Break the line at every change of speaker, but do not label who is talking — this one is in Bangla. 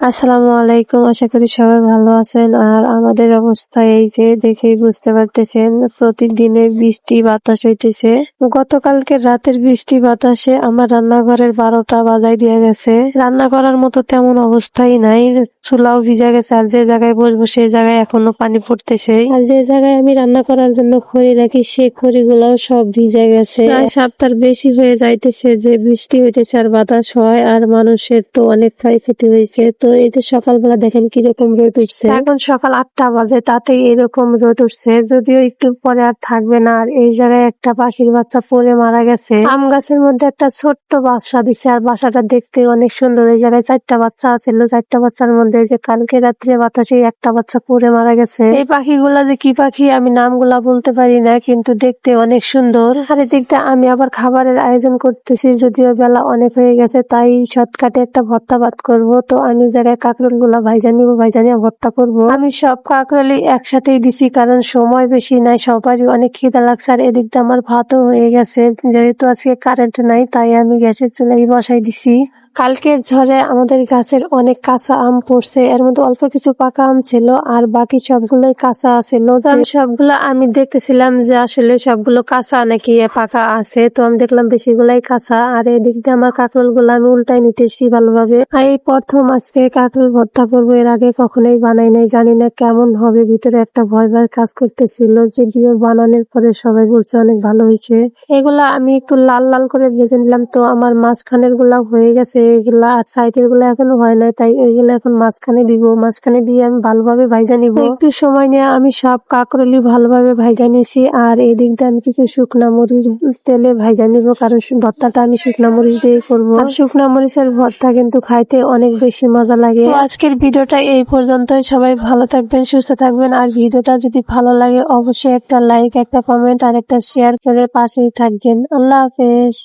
আসসালামু আলাইকুম, আশা করি সবাই ভালো আছেন। আর আমাদের অবস্থা এই যে দেখেই বুঝতে পারতেছেন, প্রতিদিনে বৃষ্টি, বাতাস হইতেছে। গতকালকে রাতের বৃষ্টি, বাতাসে আমার রান্নাঘরের বারোটা বাজাই দিয়ে গেছে। রান্না করার মতো তেমন অবস্থাই নাই। চুলাও ভিজা গেছে, আর যে জায়গায় বসবো সেই জায়গায় এখনও পানি পড়তেছে। আর যে জায়গায় আমি রান্না করার জন্য খড়ি রাখি, সে খড়িগুলাও সব ভিজে গেছে। প্রায় সপ্তাহ বেশি হয়ে যাইতেছে যে বৃষ্টি হইতেছে আর বাতাস হয়, আর মানুষের তো অনেক ক্ষয়ক্ষতি হয়েছে। তো এই যে সকালবেলা দেখেন কীরকম রোদ উঠছে। এখন সকাল আটটা বাজে তাতে এরকম রোদ উঠছে। যদিও একটু পরে আর থাকবে না, আর এই জায়গায় একটা পাখির বাচ্চা পড়ে মারা গেছে। আম গাছের মধ্যে একটা ছোট্ট বাসা দিছে, আর বাসাটা দেখতে অনেক সুন্দর। এই জায়গায় চারটা বাচ্চা ছিল চারটা বাচ্চার মধ্যে যে কালকে রাত্রে বাতাসে একটা বাচ্চা পড়ে মারা গেছে। এই পাখিগুলা যে কি পাখি, আমি নামগুলা বলতে পারি না, কিন্তু দেখতে অনেক সুন্দর। আর এদিকটা আমি আবার খাবারের আয়োজন করতেছি, যদিও বেলা অনেক হয়ে গেছে, তাই শর্টকাটে একটা ভর্তা ভাত করব। তো আমি জায়গায় কাঁকরোলগুলা ভাইজানি নিবো, ভাইজা নিয়ে ভর্তা করব। আমি সব কাঁকরোলই একসাথেই দিছি, কারণ সময় বেশি নাই, সবারই অনেক খিদা লাগছে, আর এদিক দিয়ে আমার ভাতও হয়ে গেছে। যেহেতু আজকে কারেন্ট নাই, তাই আমি গ্যাসের চুলাই বসাই দিছি। কালকের ঝড়ে আমাদের গাছের অনেক কাঁচা আম পড়ছে। এর মধ্যে অল্প কিছু পাকা আম ছিল আর বাকি সবগুলোই কাঁচা ছিল সবগুলো আমি দেখতেছিলাম যে আসলে সবগুলো কাঁচা নাকি পাকা আছে। তো আমি দেখলাম বেশিগুলাই কাঁচা। আর এদিক দিয়ে আমার কাঁকরোলগুলো আমি উল্টাই নিতেছি ভালোভাবে। আর এই প্রথম আজকে কাঁকরোল ভর্তা করব, এর আগে কখনোই বানাই নাই। জানি না কেমন হবে, ভিতরে একটা ভয় ভয় কাজ করতেছিল। যদিও বানানোর পরে সবাই বলছে অনেক ভালো হয়েছে। এগুলা আমি একটু লাল লাল করে ভেজে নিলাম। তো আমার মাঝখানেরগুলা হয়ে গেছে। এগুলা আর সাইডেরগুলা এখনও হয় তাই ওইগুলো এখন মাঝখানে দিব। মাঝখানে দিয়ে আমি ভালোভাবে ভাইজা নিব। একটু সময় নিয়ে আমি সব কাকরলি ভালোভাবে ভাইজা নিয়েছি আর এদিক দিয়ে আমি কিছু শুকনা মরিচ তেলে ভাইজা নিব, কারণ ভর্তাটা আমি শুকনা মরিচ দিয়ে করব। আর শুকনা মরিচের ভর্তা কিন্তু খাইতে অনেক বেশি মজা লাগে। আজকের ভিডিওটা এই পর্যন্তই। সবাই ভালো থাকবেন, সুস্থ থাকবেন। আর ভিডিওটা যদি ভালো লাগে, অবশ্যই একটা লাইক, একটা কমেন্ট, আর একটা শেয়ার করে পাশেই থাকবেন। আল্লাহ হাফেজ।